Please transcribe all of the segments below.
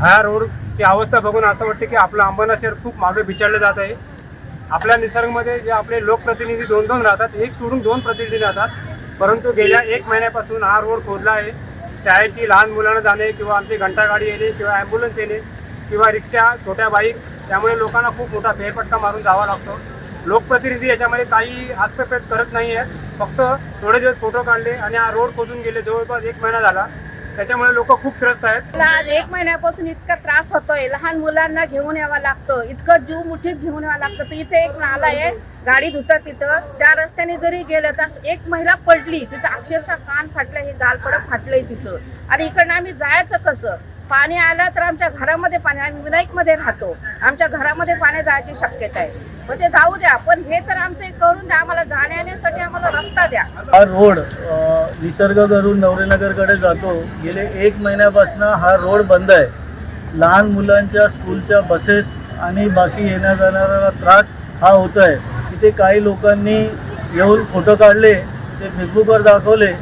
ह्या रोडची अवस्था बघून असं वाटतं की आपलं अंबरनाथ शहर खूप मागे बिचारलं जात आहे. आपल्या निसर्गमध्ये जे आपले लोकप्रतिनिधी दोन दोन राहतात एक सोडून दोन प्रतिनिधी राहतात. परंतु गेल्या एक महिन्यापासून हा रोड खोदला आहे. शाळेची लहान मुलांना जाणे किंवा आमची घंटागाडी येणे किंवा ॲम्ब्युलन्स येणे किंवा रिक्षा छोट्या बाईक त्यामुळे लोकांना खूप मोठा फेरफटका मारून जावा लागतो. लोकप्रतिनिधी याच्यामध्ये काही हस्तक्षेप करत नाही आहेत फक्त थोडे दिवस फोटो काढले आणि हा रोड खोदून गेले. जवळपास एक महिना झाला. त्याच्यामुळे लोक खूप त्रस्त आहेत. आज एक महिन्यापासून इतका त्रास होतोय. लहान मुलांना घेऊन यावं लागतं. इतकं जीव मुठीत घेऊन यावं लागतं. तर इथे एक नाला आहे. गाडी धुतात तिथं. त्या रस्त्याने जरी गेलं तर एक महिला पडली. तिचं अक्षरशः कान फाटलं हे गालपडं फाटलंय तिचं. आणि इकडनं आम्ही जायचं कसं? पाणी आलं तर आमच्या घरामध्ये पाणी. आम्ही विनायकमध्ये राहतो. आमच्या घरामध्ये पाणी जायची शक्यता आहे. मग ते जाऊ द्या. पण हे तर आमचं एक करून द्या. आम्हाला जाण्या येण्यासाठी आम्हाला रस्ता द्या. रोड. निसर्ग करून नवरेनगरकडे जातो. गेले एक महिन्यापासून हा रोड बंद आहे. लहान मुलांच्या स्कूलच्या बसेस आणि बाकी येण्या जाणारा त्रास हा होत आहे तिथे काही लोकांनी येऊन फोटो काढले ते फेसबुकवर दाखवले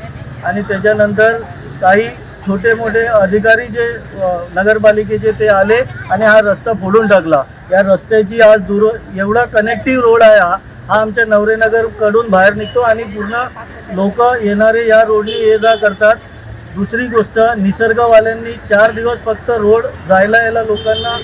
आणि त्याच्यानंतर काही छोटे मोठे अधिकारी जे नगरपालिकेचे ते आले आणि हा रस्ता फोडून टाकला. या रस्त्याची आज दूर एवढा कनेक्टिव्ह रोड आहे हा हा आमच्या नवरेनगरकडून बाहेर निघतो आणि पूर्ण लोक येणारे या रोडनी ये जा करतात. दुसरी गोष्ट निसर्गवाल्यांनी चार दिवस फक्त रोड जायला यायला लोकांना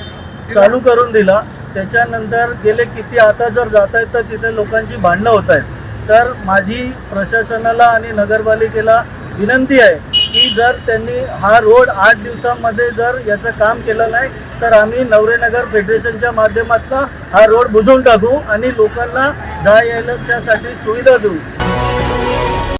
चालू करून दिला. त्याच्यानंतर गेले किती आता जर जात आहेत तर तिथे लोकांची भांडणं होत आहेत. तर माझी प्रशासनाला आणि नगरपालिकेला विनंती आहे की जर त्यांनी हा रोड आठ दिवसामध्ये जर याचं काम केलं नाही तर आम्ही नवरेनगर फेडरेशनच्या माध्यमातून हा रोड बुजवून टाकू आणि लोकांना जा यायला त्यासाठी सुविधा देऊ.